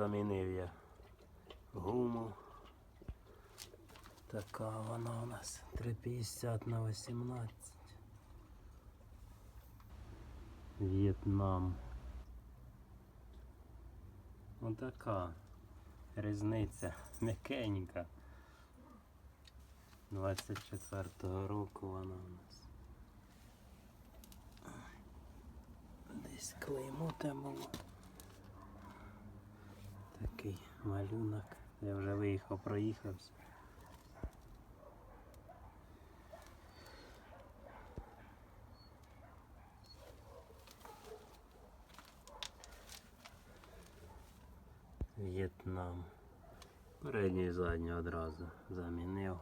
Замінив я гуму. Така вона у нас 350 на 18. В'єтнам. Отака різниця м'якенька. 24-го року вона у нас. Десь клеймо те було. Такий малюнок. Я вже виїхав, проїхався. В'єтнам. Передній і задній одразу замінив.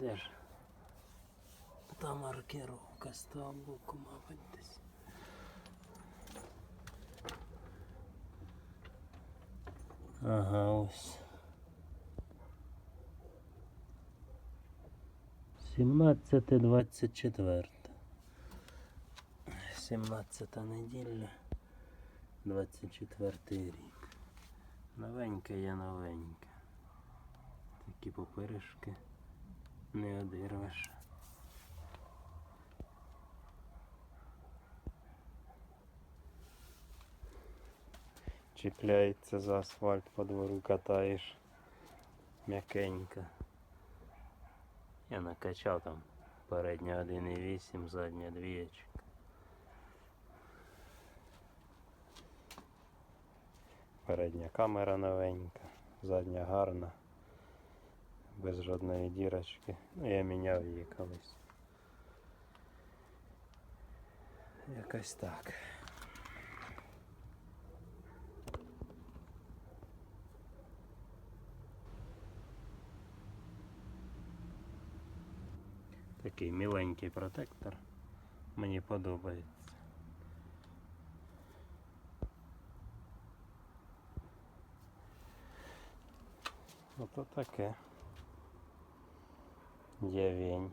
Де ж? Та маркировка з того боку, мабуть, десь. Ага, ось. Сімнадцяте двадцять четверте. Сімнадцята неділя. 24 рік. Новеньке є новеньке. Такі папиришки не одирвеш. Чіпляється за асфальт по двору катаєш. М'якенько. Я накачав там передня 1,8, задня двієчка. Передня камера новенька, задня гарна, без жодної дірочки. Ну, я міняв її колись. Якось так. Такий міленький протектор. Мені подобається. Ото таке. Явень.